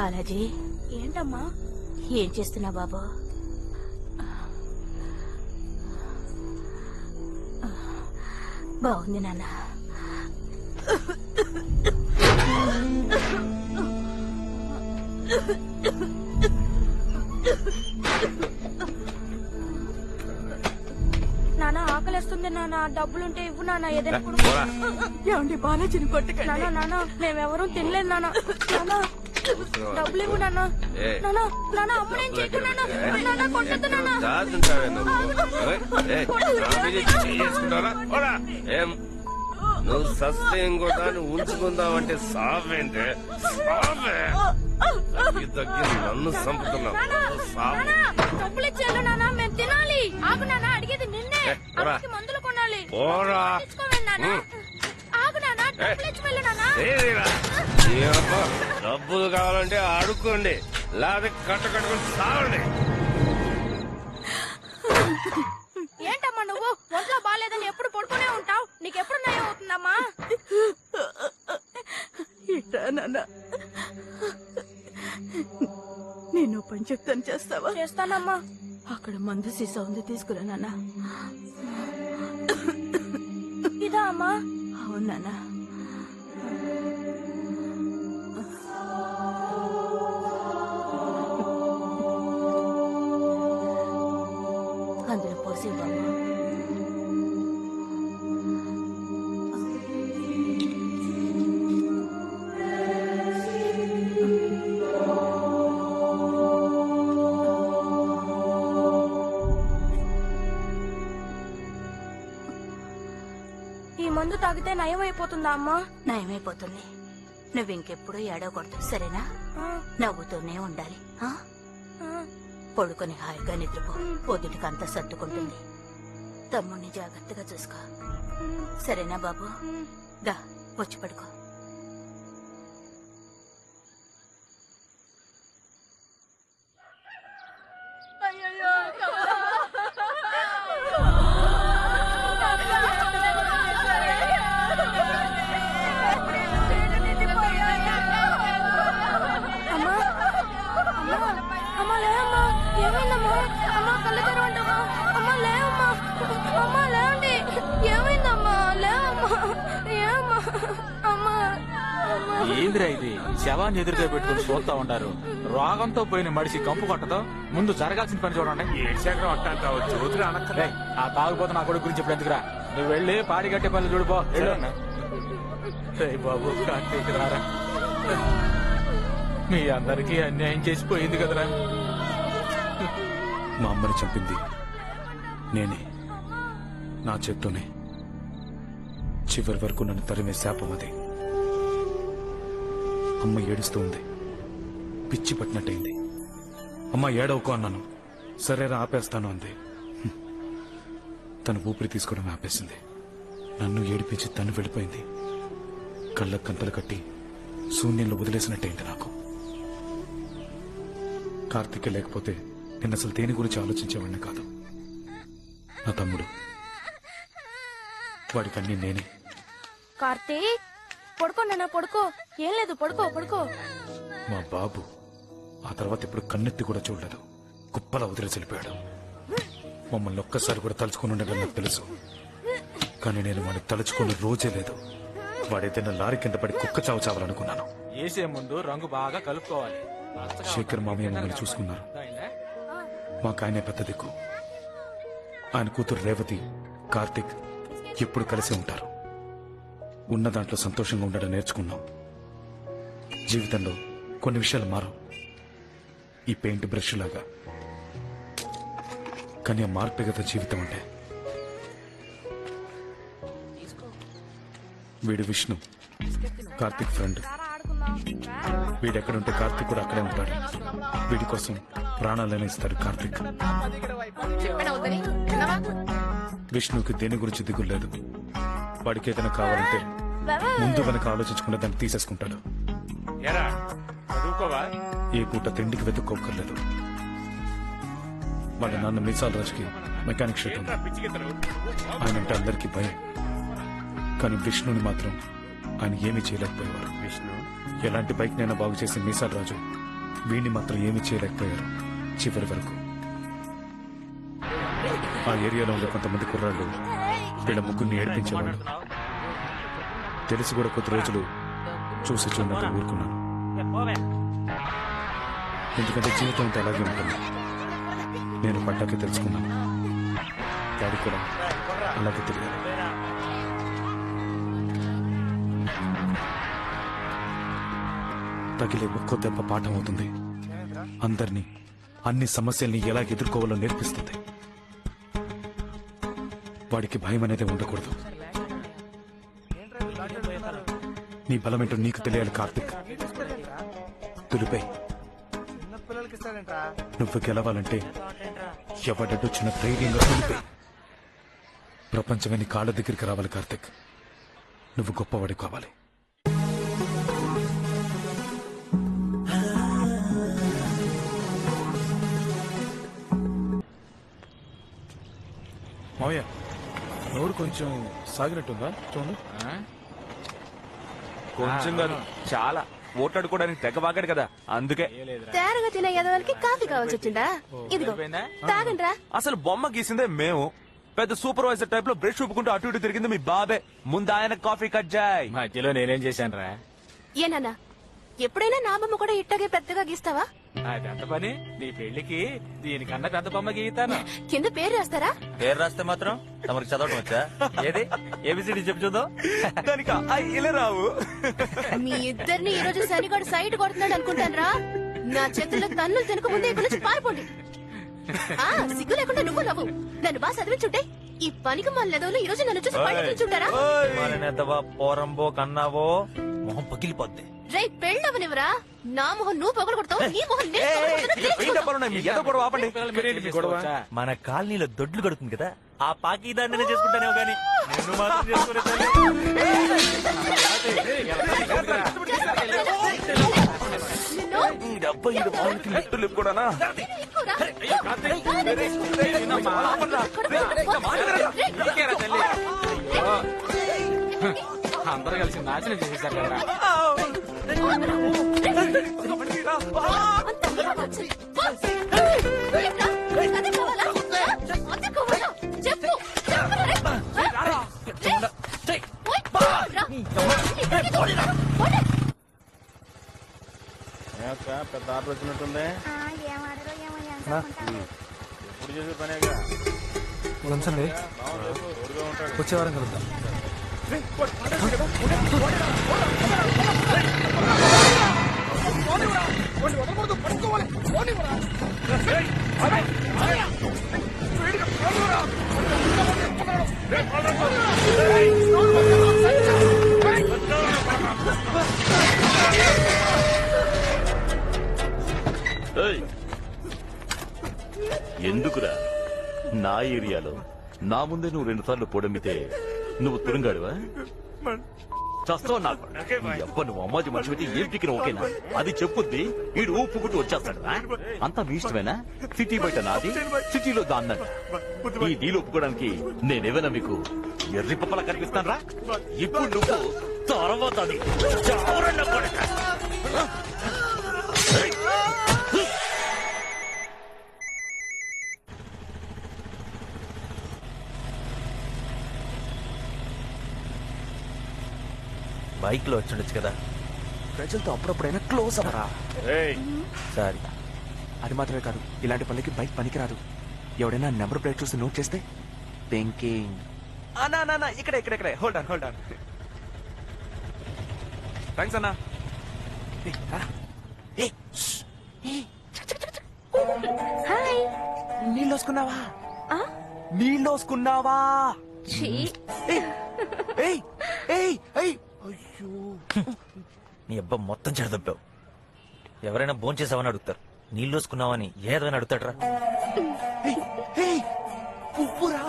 బాలాజీ. ఏంటమ్మా? ఏం చేస్తున్నావు బాబు? బాగుంది నాన్న. నాన్న ఆకలిస్తుంది నాన్న. డబ్బులుంటే ఇవ్వు నాన్న ఏదైనా. ఏమండి బాలాజీని కొట్టకండి. నాన్న నాన్న మేమెవరూ తినలేదు నాన్న. నాన్న. డబ్బులు ఇవ్వు నాన్న. ఏ. నాన్న నాన్న అమ్మ నేను చేయకు నాన్న. నాన్న కొట్టద్దు నాన్న. దాచుంటావే నువ్వు? పోరా. ఏం? నువ్వు ఉంచుకుందామంటే సావేంటే? సావే. తగ్గి తగ్గి నన్ను చంపుతున్నావు. సావు. నాన్న డబ్బులు ఇచ్చేయాలి నాన్న మేము తినాలి. ఆగు నాన్న అడిగేది నిన్నే. ఏ, పోరా. అమ్మకి మందులు కొనాలి. పోరా తెచ్చుకోవాలి నాన్న ఉమ్. ఆగు నాన్న డబ్బులు ఇచ్చి వెళ్ళు నాన్న ఏదిరా? ఈ అబ్బ డబ్బులు కావాలంటే అడుక్కోండి లేకపోతే కట్ట కట్టుకుని సావండి. ఏంటమ్మా నువ్వు? ఒంట్లో బాగాలేదని ఎప్పుడు పడుకునే ఉంటావు? నీకెప్పుడు నయం అవుతుందమ్మా? నేను పని చెప్తాను చేస్తావా? చేస్తానమ్మా. అక్కడ మందు సీసా ఉంది తీసుకురా నాన్న. ఇదా అమ్మా. అవును మందు తాగితే నయం అయిపోతుందా అమ్మా? నయమైపోతుంది. నువ్వు ఇంకెప్పుడు ఏడవకూడదు సరేనా? నవ్వుతూనే ఉండాలి ఆ? పడుకొని హాయిగా నిద్రపో. పొద్దుటికి అంతా సర్దుకుంటుంది. తమ్ముడిని జాగ్రత్తగా చూసుకో. సరేనా బాబు? దా వచ్చి పడుకో. అమ్మా కళ్ళు తెరవంటమ్మా అమ్మా లేవమ్మా. అమ్మా లేవండి. ఏమైందమ్మా? లేవమ్మా. ఏమ్మా అమ్మా అమ్మా. ఏందిరా ఇది? శవాన్ని ఎదురుగా పెట్టుకుని చూస్తా ఉండారు రోగంతో పోయిన మడిసి కంపు కొట్టదో. ముందు జరగాల్సిన పని చూడండి. రేయ్, ఆ తాగుపోతే నా కొడుకు గురించి ఇప్పుడు ఎందుకురా? నువ్వు వెళ్ళి పాడి కట్టే పనులు చూడిపో బాబు కార్తీక్ రారా? మీ అందరికీ అన్యాయం చేసిపోయింది కదరా. మా అమ్మని చంపింది. నేనే. నా చేత్తోనే. చివరి వరకు నన్ను తరిమే శాపం అది. అమ్మ ఏడుస్తూ ఉంది. పిచ్చి పట్టినట్టయింది. అమ్మ ఏడవుకో అన్నాను. సరేరా ఆపేస్తాను అంది. తను ఊపిరి తీసుకోవడం ఆపేసింది. నన్ను ఏడిపించి తను వెళ్ళిపోయింది. కళ్ళ కంతలు కట్టి శూన్యంలో వదిలేసినట్టయింది నాకు. కార్తీక్ లేకపోతే నేను అసలు దేని గురించి ఆలోచించేవాడిని కాదు. నా తమ్ముడు. వాడికి అన్ని నేనే. కార్తీక్ పడుకో నాన్న పడుకో. ఏం లేదు పడుకో పడుకో. మా బాబు ఆ తర్వాత ఇప్పుడు కన్నెత్తి కూడా చూడలేదు. కుప్పలా వదిలేసి వెళ్ళిపోయాడు. మమ్మల్ని ఒక్కసారి కూడా తలుచుకుని ఉండగల నాకు తెలుసు. కానీ నేను వాడిని తలుచుకున్న రోజే లేదు. వాడేదైనా లారీ కింద పడి కుక్క చావు చావాలనుకున్నాను. వేసే ముందు రంగు బాగా కలుపుకోవాలి. శేఖర్ మామయ్య మమ్మల్ని చూసుకున్నారు. మాకు ఆయనే పెద్ద దిక్కు ఆయన కూతురు రేవతి కార్తిక్ ఎప్పుడు కలిసి ఉంటారు. ఉన్న దాంట్లో సంతోషంగా ఉండడం నేర్చుకున్నాం. జీవితంలో కొన్ని విషయాలు మారవు. ఈ పెయింట్ బ్రష్ లాగా కానీ ఆ మార్పే కదా జీవితం అంటే. వీడు విష్ణు కార్తిక్ ఫ్రెండ్. వీడెక్కడుంటే కార్తిక్ కూడా అక్కడే ఉంటాడు. వీడి కోసం ప్రాణాలనే ఇస్తాడు కార్తిక్. విష్ణుకి దేని గురించి దిగులు లేదు. వాడికి ఏదైనా కావాలంటే ముందు వెనక ఆలోచించకుండా దాన్ని తీసేసుకుంటాడు. ఏ పూట తిండికి వెతుక్కోకర్లేదు వాళ్ళ నాన్న మీసాల రాజుకి మెకానిక్ షెడ్ ఆయన అంటే అందరికీ భయం. కానీ విష్ణుని మాత్రం ఆయన ఏమీ చేయలేకపోయేవారు. విష్ణు? ఎలాంటి బైక్ నైనా బాగు చేసి మీసాల రాజు. వీణ్ణి మాత్రం ఏమీ చేయలేకపోయారు. చివరి వరకు. ఆ ఏరియాలో ఉండే కొంతమంది కుర్రాళ్ళు వీళ్ళ ముగ్గురిని ఏడిపించేవాళ్ళు. తెలిసి కూడా కొద్ది రోజులు చూసి చూడక ఊరుకున్నాను. ఎందుకంటే జీవితం అంతా అలాగే ఉంటుంది. నేను పడ్డాకే తెలుసుకున్నాను. డాడీ కూడా అలాగే తెలియాలి. తగిలే ఒక్కో దెబ్బ పాఠం అవుతుంది. అందరినీ అన్ని సమస్యల్ని ఎలా ఎదుర్కోవాలో నేర్పిస్తుంది. వాడికి భయం అనేది ఉండకూడదు. నీ బలమేంటో నీకు తెలియాలి కార్తిక్. తులిపై నువ్వు గెలవాలంటే ఎవడడ్డొచ్చిన ధైర్యంగా తులిపై ప్రపంచమే నీ కాళ్ళ దగ్గరికి రావాలి కార్తిక్. నువ్వు గొప్పవాడి కావాలి. మావయ్య నోరు కొంచెం సాగినట్టుందా? చూడండి కొంచెం కాదు. చాలా. ఓట్లాడుకోవడానికి తెగ వాగాడు కదా. అందుకే. తేరగా తినే ఎదవలకి కాఫీ కావాల్సి వచ్చిందా? ఇదిగో అసలు బొమ్మ గీసిందే మేము. పెద్ద సూపర్వైజర్ టైప్లో బ్రష్ చూపుకుంటూ అటు ఇటు తిరిగింది మీ బాబే. ముందు ఆయన కాఫీ కట్ జాయ్ మధ్యలో నేనేం చేశాను రా ఏనన్నా ఎప్పుడైనా నా బొమ్మ కూడా ఇట్టగే పెద్దగా గీస్తావా? పెద్ద పని. నీ పెళ్ళికి దీనికన్నా పెద్ద బొమ్మ గీతాను. కింద పేరు రాస్తారా? పేరు రాస్తే మాత్రం తమరికి చదవటం వచ్చా? ఏది? ఏబిసిడి చెప్పు చూద్దాం. దానికి ఆ ఇలా రావు. మీ ఇద్దరిని ఈ రోజు శనిగాడు సైడ్ కొడుతున్నాడు అనుకుంటాను రా నా చేతుల్లో తన్నులు తినక ముందే ఇక్కడ నుంచి పారిపోండి. ఆ సిగ్గు లేకుండా నువ్వు నవ్వు. నన్ను బాగా చదివించుంటే ఈ పనికి మన లెదవులు ఈ రోజు నన్ను చూసి నిల్చుంటారా మారనేద్దవా పోరంబో కన్నావో. మొహం పగిలిపోద్ది. రే పెళ్ళవనివరా నా మొహం నువ్వు పొగలు కొడతావు నీ మొహం నేను పొగలగొడతాను, తెలుసుకో. మీ ఏదో కూడా ఆపండి గొడవ మన కాలనీలో దొడ్లు కడుతుంది కదా ఆ పాకి దాన్ని చేసుకుంటానేమో మాత్రం. నిన్ను డబ్బా వాళ్ళకి ఎక్కురా. నీకేరా తల్లి ఓ. అందరూ కలిసి నాశనం చేసేసారు కదా పెద్ద ఆర్డర్ వచ్చినట్టుంది. ఎప్పుడు చేసే పనేగా? వచ్చే వారం కలుద్దాం! ఎందుకురా? నా ఏరియాలో నా ముందే నువ్వు రెండు సార్లు పొడమితే నువ్వు తురుంగాడువా? చస్తావు నాకు? ఎవ్వ నువ్వు అమ్మాజీ మనిషి పెట్టి ఏం టికెట్ ఓకేనా? అది చెప్పుద్ది వీడు ఊపుకుంటూ వచ్చేస్తాడు అంతా మీ ఇష్టమేనా? సిటీ బయట నాది సిటీలో దాన్నది. ఈ డీల్ ఒప్పుకోవడానికి నేనేమైనా మీకు ఎర్రి పప్పలా కనిపిస్తాను రా ఇప్పుడు నువ్వు తర్వాత అది. చావరన్న కొడక. ఏయ్! బైక్లో వచ్చిండొచ్చు కదా. ప్రజలతో అప్పుడప్పుడైనా క్లోజ్ అవ్వరా? సారీ. అది మాత్రమే కాదు ఇలాంటి పనికి బైక్ పనికిరాదు. ఎవడైనా నెంబర్ ప్లేట్ చూసి నోట్ చేస్తే థింకింగ్ అన్నా ఇక్కడ ఇక్కడ ఇక్కడ. Hold on hold on thanks అన్నా. హాయ్ నీళ్ళు వసుకున్నావా? ఆ? నీళ్ళు వసుకున్నావా? ఏయ్ ఏయ్ ఏయ్. అయ్యో. నీ అబ్బా మొత్తం చెడదబ్బావు ఎవరైనా భోంచేసావని అడుగుతారు. నీళ్ళు వేసుకున్నావని ఏదైనా అడుగుతాడ్రా. పువ్వురా.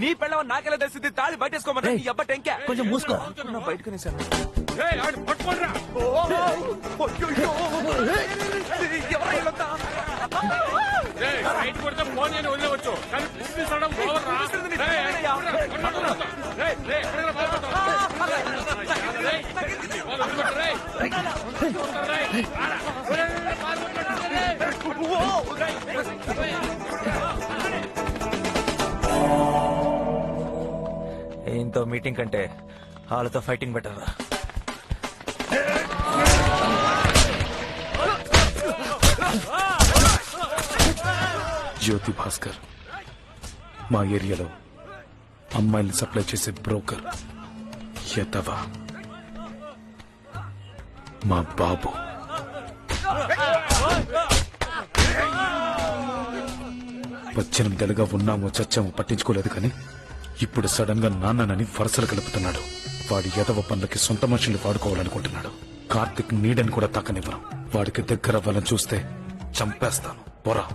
నీ పెళ్ళవ నాకెలా తెలిసింది తాళి బయటేసుకోమని నీ అబ్బ టెంకే. కొంచెం మూసుకో. బయటకు పట్టుకోండిరా. కొడితే ఫోన్ వదిలేవచ్చు కానీ పట్టుకోండిరా. ఏంతో మీటింగ్ కంటే వాళ్ళతో ఫైటింగ్ బెటర్ రా జ్యోతి భాస్కర్. మా ఏరియాలో అమ్మాయిల్ని సప్లై చేసే బ్రోకర్ ఎతవా మా బాబు. పద్దెనిమిదేళ్ళుగా ఉన్నామో చచ్చామో పట్టించుకోలేదు కానీ ఇప్పుడు సడన్గా నాన్ననని వరసలు కలుపుతున్నాడు. వాడి యదవ పనులకి సొంత మనుషులు వాడుకోవాలనుకుంటున్నాడు. కార్తిక్ నీడని కూడా తాకనివ్వను. వాడికి దగ్గర అవ్వాలని చూస్తే చంపేస్తాను. పొరా.